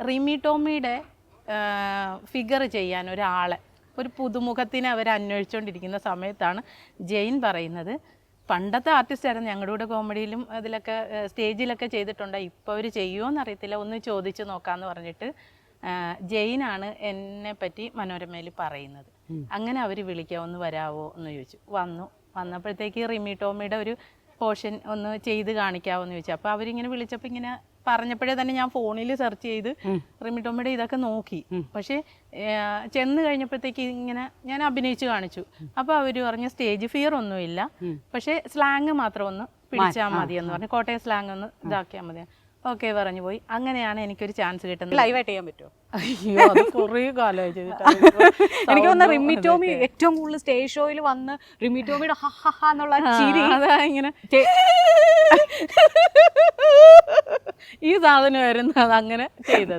Rimi ടോമിയുടെ figure ചെയ്യാൻ ഒരാളെ. ഒരു പുതുമുഖത്തിനെ അവർ അന്വേഷിച്ചുകൊണ്ടിരിക്കുന്ന സമയത്താണ് ജെയിൻ പറയുന്നത്. പണ്ടത്തെ ആർട്ടിസ്റ്റ് ആയിരുന്നു. ഞങ്ങളുടെ കൂടെ കോമഡിയിലും അതിലൊക്കെ സ്റ്റേജിലൊക്കെ ചെയ്തിട്ടുണ്ട്. ഇപ്പോൾ അവർ ചെയ്യുമോ എന്നറിയത്തില്ല ഒന്ന് ചോദിച്ചു നോക്കാമെന്ന് പറഞ്ഞിട്ട് ജെയിനാണ് എന്നെ പറ്റി മനോരമയിൽ പറയുന്നത്. അങ്ങനെ അവർ വിളിക്കാം ഒന്ന് വരാവോ എന്ന് ചോദിച്ചു. വന്നു. വന്നപ്പോഴത്തേക്ക് റിമി ടോമിയുടെ ഒരു പോർഷൻ ഒന്ന് ചെയ്ത് കാണിക്കാവോ എന്ന് ചോദിച്ചു. അപ്പോൾ അവരിങ്ങനെ വിളിച്ചപ്പോൾ ഇങ്ങനെ പറഞ്ഞപ്പോഴേ തന്നെ ഞാൻ ഫോണിൽ സെർച്ച് ചെയ്ത് റിമി ഇതൊക്കെ നോക്കി. പക്ഷേ ചെന്ന് കഴിഞ്ഞപ്പോഴത്തേക്ക് ഇങ്ങനെ ഞാൻ അഭിനയിച്ച് കാണിച്ചു. അപ്പോൾ അവർ പറഞ്ഞ സ്റ്റേജ് ഫിയർ ഒന്നുമില്ല. പക്ഷേ സ്ലാങ് മാത്രം ഒന്ന് പിടിച്ചാൽ മതി എന്ന് പറഞ്ഞു. കോട്ടയം സ്ലാങ് ഒന്ന് ഇതാക്കിയാൽ മതി ഓക്കെ പറഞ്ഞു പോയി. അങ്ങനെയാണ് എനിക്കൊരു ചാൻസ് കിട്ടുന്നത്. ലൈവായിട്ട് ചെയ്യാൻ പറ്റുമോ അയ്യോ അത് കുറേ കാലമായി എനിക്ക് വന്ന റിമിറ്റോമി ടോമി ഏറ്റവും കൂടുതൽ സ്റ്റേജ് ഷോയിൽ വന്ന് റിമിറ്റോമിയുടെ ടോമിയുടെ ഹ എന്നുള്ള ചിരി. അതാ ഇങ്ങനെ. ഈ സാധനം അത് അങ്ങനെ ചെയ്തത്.